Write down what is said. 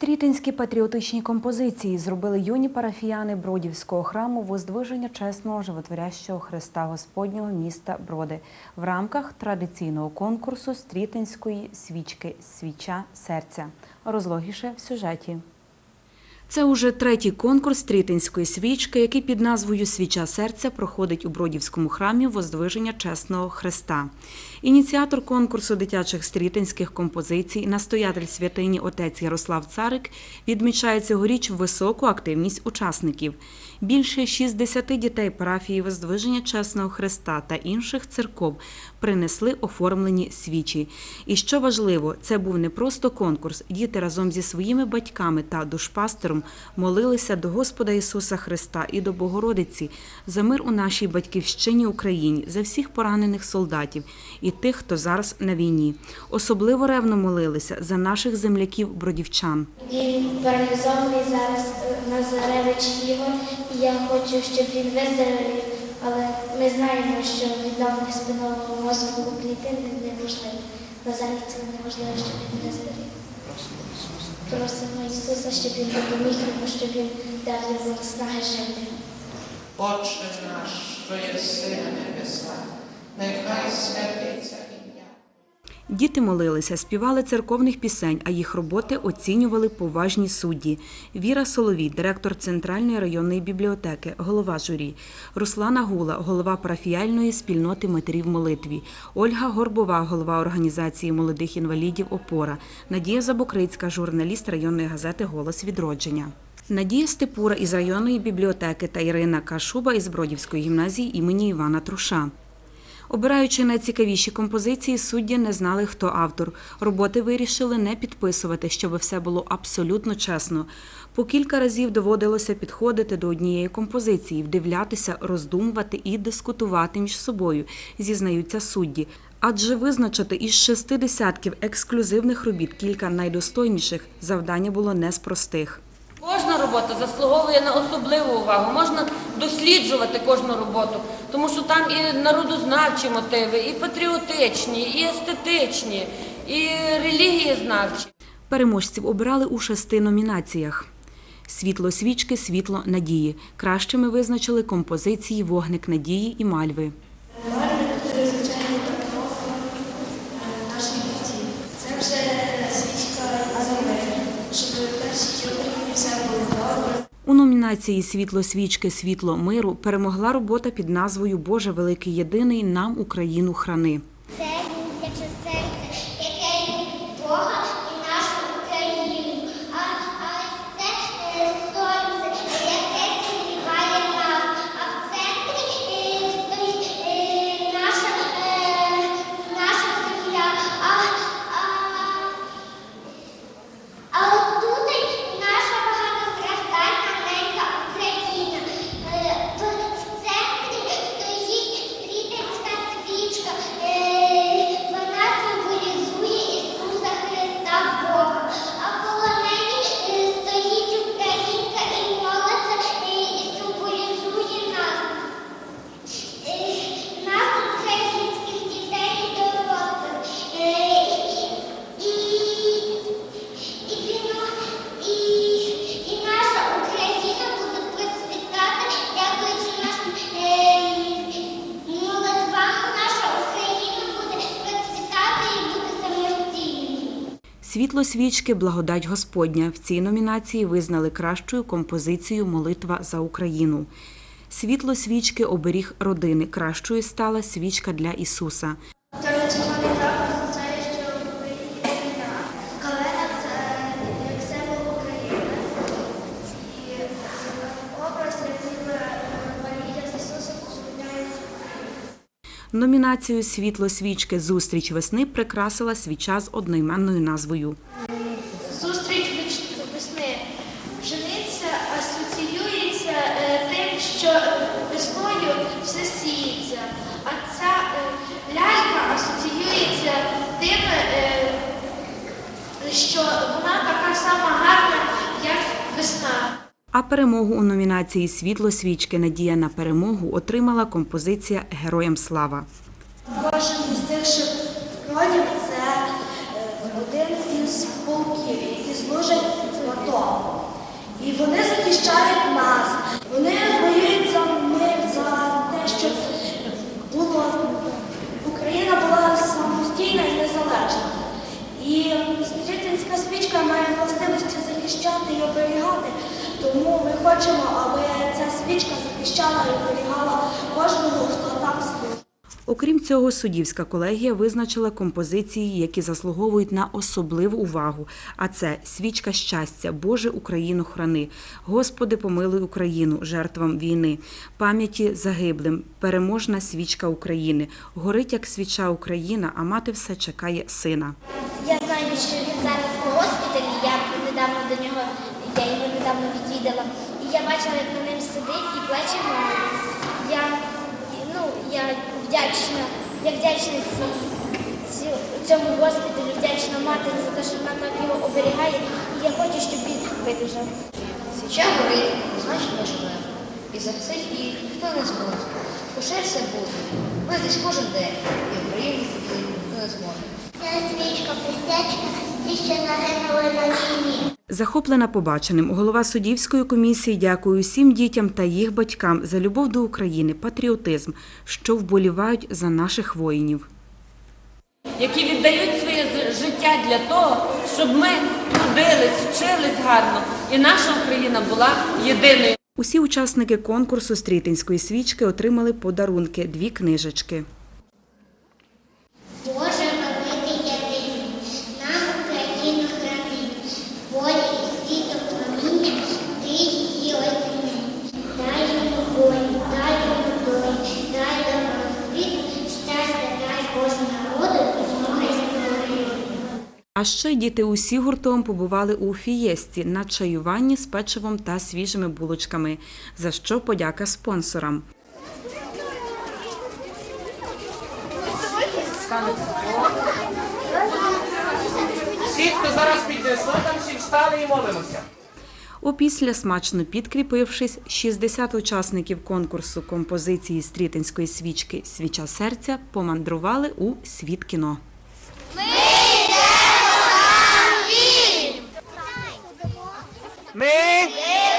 Стрітинські патріотичні композиції зробили юні парафіяни Бродівського храму Воздвиження чесного животворящого Христа Господнього міста Броди в рамках традиційного конкурсу Стрітинської свічки Свіча серця. Розлогіше в сюжеті. Це уже третій конкурс Трітинської свічки, який під назвою Свіча серця проходить у Бродівському храмі Воздвиження Чесного Христа. Ініціатор конкурсу дитячих стрітинських композицій, настоятель святині отець Ярослав Царик відмічає цьогоріч високу активність учасників. Більше 60 дітей парафії Воздвиження Чесного Христа та інших церков принесли оформлені свічі. І що важливо, це був не просто конкурс. Діти разом зі своїми батьками та душпастером молилися до Господа Ісуса Христа і до Богородиці за мир у нашій батьківщині Україні, за всіх поранених солдатів і тих, хто зараз на війні. Особливо ревно молилися за наших земляків-бродівчан. Він паралізований зараз е, Назаревич Ігор, і я хочу, щоб він виздоровів, але ми знаємо, що відновлення спинного мозку клітини неможливо. На жаль, це неможливо, щоб він виздоровів. Просимо Ісуса, щоб він допоміг йому, щоб він дав йому снаги жити. Отче наш, що єси на небесах, нехай святиться. Діти молилися, співали церковних пісень, а їх роботи оцінювали поважні судді. Віра Соловій, директор Центральної районної бібліотеки, голова журі, Руслана Гула, голова парафіяльної спільноти матерів молитві, Ольга Горбова, голова організації молодих інвалідів Опора, Надія Забокрицька, журналіст районної газети Голос відродження. Надія Степура із районної бібліотеки та Ірина Кашуба із Бродівської гімназії імені Івана Труша. Обираючи найцікавіші композиції, судді не знали, хто автор. Роботи вирішили не підписувати, щоб все було абсолютно чесно. По кілька разів доводилося підходити до однієї композиції, вдивлятися, роздумувати і дискутувати між собою, зізнаються судді. Адже визначити із шести десятків ексклюзивних робіт кілька найдостойніших завдання було не з простих. Кожна робота заслуговує на особливу увагу. Можна досліджувати кожну роботу, тому що там і народознавчі мотиви, і патріотичні, і естетичні, і релігієзнавчі. Переможців обирали у шести номінаціях. Світло свічки, світло надії. Кращими визначили композиції Вогник надії і мальви. Звичайно, допомога наших батьків. Це вже свічка за мир, щоб в першій Україні все було добре. У номінації Світло свічки, світло миру перемогла робота під назвою Боже Великий Єдиний нам Україну храни. Світло свічки Благодать Господня. В цій номінації визнали кращою композицію Молитва за Україну. Світло свічки оберіг родини. Кращою стала свічка для Ісуса. Традиційний прапор означає, що в Україні є війна. Калина це як символ України. І образ, який Марія з Ісусом зупиняє Номінацію Світло свічки Зустріч весни прикрасила свіча з одноіменною назвою. А перемогу у номінації Світло свічки Надія на перемогу отримала композиція Героям слава. Кожен із тих це е, один із полків, які служать в АТО. І вони захищають нас. Вони воюють за мир, за те, щоб було Україна була самостійна і незалежна. І стрітинська свічка має властивості захищати і оберігати. Тому ми хочемо, аби ця свічка захищала і оберігала кожного, хто там служить. Окрім цього, суддівська колегія визначила композиції, які заслуговують на особливу увагу. А це свічка щастя, Боже Україну храни, Господи, помилуй Україну, жертвам війни, пам'яті загиблим, переможна свічка України. Горить як свіча Україна, а мати все чекає сина. Я знаю, що він зараз в госпіталі. Я недавно до нього, я його недавно відвідала. І я бачила, як на ним сидить і плече має. Я, ну, я вдячна, я вдячна цій, цьому госпіталю, вдячна матері за те, що вона так його оберігає. І я хочу, щоб він видужав. Свіча горить, значить живемо. І за цих їх ніхто не зможе. Поширся буде. Ми здесь кожен день. І Україну туди ніхто не зможе. Ця свічка присвячена ті, що загинули на війні. Захоплена побаченим, голова суддівської комісії дякує усім дітям та їх батькам за любов до України, патріотизм, що вболівають за наших воїнів. які віддають своє життя для того, щоб ми трудились, вчились гарно, і наша Україна була єдиною. Усі учасники конкурсу Стрітинської свічки отримали подарунки дві книжечки. А ще діти усі гуртом побували у фієсті на чаюванні з печивом та свіжими булочками, за що подяка спонсорам. Всі, хто зараз піде всі встали і молимося. Опісля, смачно підкріпившись, 60 учасників конкурсу композиції Стрітинської свічки Свіча серця помандрували у світ кіно. में